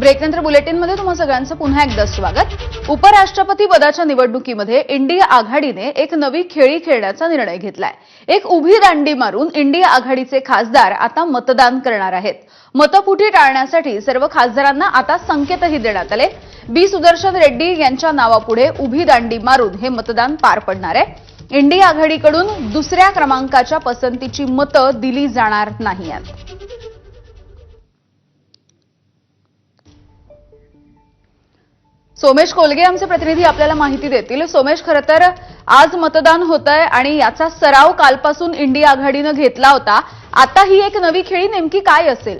ब्रेकनंतर बुलेटिनमध्ये तुम्हा सगळ्यांचं पुन्हा एकदा स्वागत. उपराष्ट्रपती पदाच्या निवडणुकीमध्ये इंडिया आघाडीने एक नवी खेळी खेळण्याचा निर्णय घेतलाय. एक उभी दांडी मारून इंडिया आघाडीचे खासदार आता मतदान करणार आहेत. मतपुटी टाळण्यासाठी सर्व खासदारांना आता संकेतही देण्यात आले. बी. सुदर्शन रेड्डी यांच्या नावापुढे उभी दांडी मारून हे मतदान पार पडणार आहे. इंडिया आघाडीकडून दुसऱ्या क्रमांकाच्या पसंतीची मतं दिली जाणार नाहीत सोमेश कोलगे आमचे प्रतिनिधी आपल्याला माहिती देतील. सोमेश खरं तर आज मतदान होत आहे आणि याचा सराव कालपासून इंडिया आघाडीनं घेतला होता. आता ही एक नवी खेळी नेमकी काय असेल?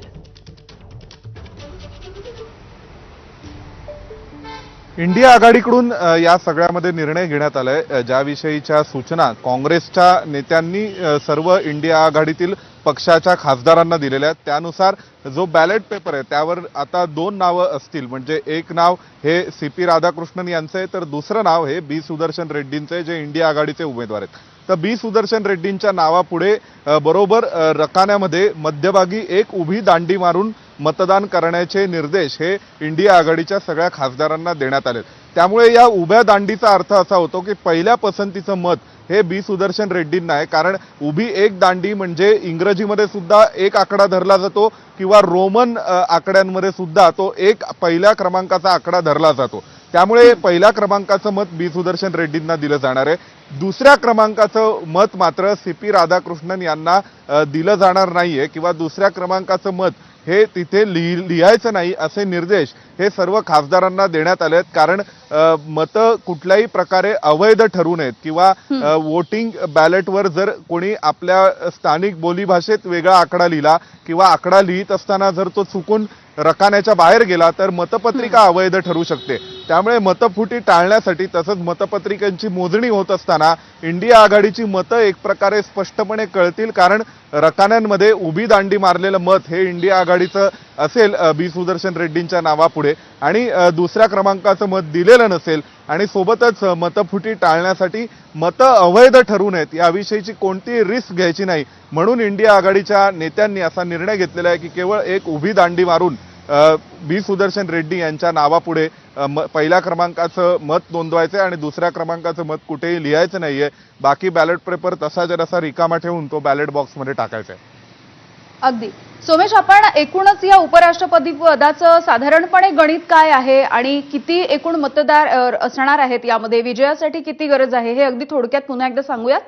इंडिया आघाडीकडून या सगळ्यामध्ये निर्णय घेण्यात आलाय. ज्याविषयीच्या सूचना काँग्रेसच्या नेत्यांनी सर्व इंडिया आघाडीतील पक्षाच्या खासदारांना दिलेल्या आहेत. त्यानुसार जो बॅलेट पेपर आहे त्यावर आता दोन नावं असतील. म्हणजे एक नाव हे सी पी राधाकृष्णन यांचं आहे तर दुसरं नाव हे बी सुदर्शन रेड्डींचं आहे जे इंडिया आघाडीचे उमेदवार आहेत. तर बी सुदर्शन रेड्डींच्या नावापुढे बरोबर रकान्यामध्ये मध्यभागी एक उभी दांडी मारून मतदान करण्याचे निर्देश हे इंडिया आघाडीच्या सगळ्या खासदारांना देण्यात आले त्यामुळे या उभ्या दांडीचा अर्थ असा होतो की पहिल्या पसंतीचं मत हे बी सुदर्शन रेड्डींना आहे. कारण उभी एक दांडी म्हणजे इंग्रजीमध्ये सुद्धा एक आकडा धरला जातो किंवा रोमन आकड्यांमध्ये सुद्धा तो एक पहिल्या क्रमांकाचा आकडा धरला जातो. त्यामुळे पहिल्या क्रमांकाचं मत बी सुदर्शन रेड्डींना दिलं जाणार आहे. दुसऱ्या क्रमांकाचं मत मात्र सी पी राधाकृष्णन यांना दिलं जाणार नाहीये किंवा दुसऱ्या क्रमांकाचं मत हे तिथे लिहि लिहायचं नाही असे निर्देश हे सर्व खासदारांना देण्यात आले आहेत कारण मतं कुठल्याही प्रकारे अवैध ठरू नयेत किंवा वोटिंग बॅलेटवर जर कोणी आपल्या स्थानिक बोलीभाषेत वेगळा आकडा लिहिला किंवा आकडा लिहित असताना जर तो चुकून रकान्याच्या बाहेर गेला तर मतपत्रिका अवैध ठरू शकते. त्यामुळे मतफुटी टाळण्यासाठी तसंच मतपत्रिकांची मोजणी होत असताना इंडिया आघाडीची मतं एक प्रकारे स्पष्टपणे कळतील कारण रकान्यांमध्ये उभी दांडी मारलेलं मत हे इंडिया आघाडीचं असेल बी सुदर्शन रेड्डींच्या नावापुढे. आणि दुसऱ्या क्रमांकाचं मत दिलेलं नसेल आणि सोबतच मतफुटी टाळण्यासाठी मतं अवैध ठरू नयेत याविषयीची कोणतीही रिस्क घ्यायची नाही. म्हणून इंडिया आघाडीच्या नेत्यांनी असा निर्णय घेतलेला आहे की केवळ एक उभी दांडी मारून बी सुदर्शन रेड्डी यांच्या नावापुढे म- पहिल्या क्रमांकाचं मत नोंदवायचं आहे आणि दुसऱ्या क्रमांकाचं मत कुठेही लिहायचं नाहीये. बाकी बॅलेट पेपर तसा जरासा रिकामा ठेवून तो बॅलेट बॉक्समध्ये टाकायचा आहे. अगदी. सोमेश आपण एकूणच या उपराष्ट्रपती पदाचं साधारणपणे गणित काय आहे आणि किती एकूण मतदार असणार आहेत यामध्ये? विजयासाठी किती गरज आहे? हे अगदी थोडक्यात पुन्हा एकदा सांगूयात.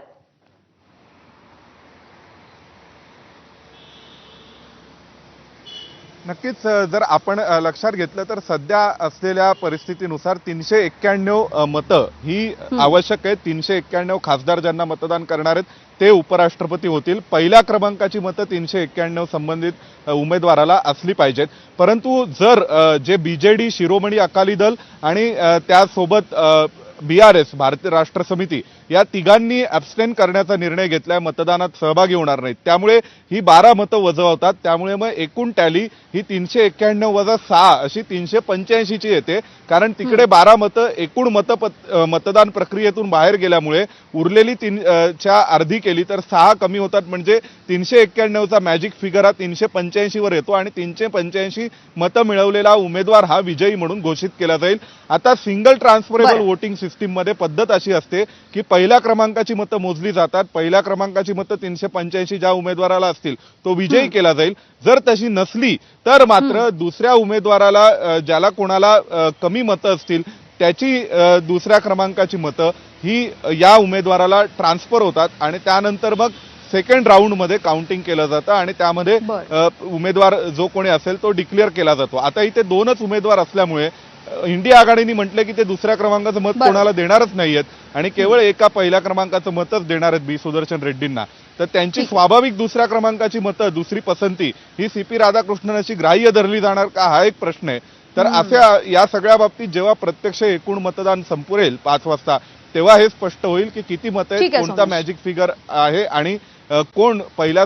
नक्कीच जर आपण लक्षात घेतलं तर सध्या असलेल्या परिस्थितीनुसार तीनशे एक्क्याण्णव मतं ही आवश्यक आहेत. तीनशे एक्क्याण्णव खासदार ज्यांना मतदान करणार आहेत ते उपराष्ट्रपती होतील. पहिल्या क्रमांकाची मतं तीनशे एक्क्याण्णव संबंधित उमेदवाराला असली पाहिजेत. परंतु जर अ, जे बीजेडी शिरोमणी अकाली दल आणि त्यासोबत बी आर एस भारतीय राष्ट्र समिती या तिघांनी ॲब्स्टेन करण्याचा निर्णय घेतलाय मतदानात सहभागी होणार नाहीत. त्यामुळे ही बारा मतं वजवतात त्यामुळे मग एकूण टॅली ही तीनशे एक्क्याण्णव वजा सहा अशी तीनशे पंच्याऐंशीची येते. कारण तिकडे बारा मतं एकूण मत मतदान प्रक्रियेतून बाहेर गेल्यामुळे उरलेली तीन च्या अर्धी केली तर सहा कमी होतात. म्हणजे तीनशे एक्क्याण्णवचा मॅजिक फिगर हा तीनशे पंच्याऐंशीवर येतो आणि तीनशे पंच्याऐंशी मतं मिळवलेला उमेदवार हा विजयी म्हणून घोषित केला जाईल. आता सिंगल ट्रान्सफरेबल. वोटिंग सिस्टीम मध्ये पद्धत अशी असते की पहिल्या क्रमांकाची मतं मोजली जातात. पहिल्या क्रमांकाची मतं तीनशे पंच्याऐंशी ज्या उमेदवाराला असतील तो विजयी केला जाईल. जर तशी नसली तर मात्र दुसऱ्या उमेदवाराला ज्याला कोणाला कमी मतं असतील त्याची दुसऱ्या क्रमांकाची मतं ही या उमेदवाराला ट्रान्सफर होतात आणि त्यानंतर मग सेकंड राऊंडमध्ये काउंटिंग केलं जातं आणि त्यामध्ये उमेदवार जो कोणी असेल तो डिक्लेअर केला जातो. आता इथे दोनच उमेदवार असल्यामुळे इंडिया आघाडीने म्हटलं की ते दुसऱ्या क्रमांकाचं मत. कोणाला देणारच नाहीयेत आणि केवळ एका पहिल्या क्रमांकाचं मतच देणार आहेत बी सुदर्शन रेड्डींना तर त्यांची. स्वाभाविक दुसऱ्या क्रमांकाची मतं दुसरी पसंती ही सी पी राधाकृष्णन अशी ग्राह्य धरली जाणार का हा एक प्रश्न आहे तर अशा या सगळ्या बाबतीत जेव्हा प्रत्यक्ष एकूण मतदान संपुरेल पाच वाजता तेव्हा हे स्पष्ट होईल की किती मतं आहेत आहे, कोणता. मॅजिक फिगर आहे आणि कोण पहिल्या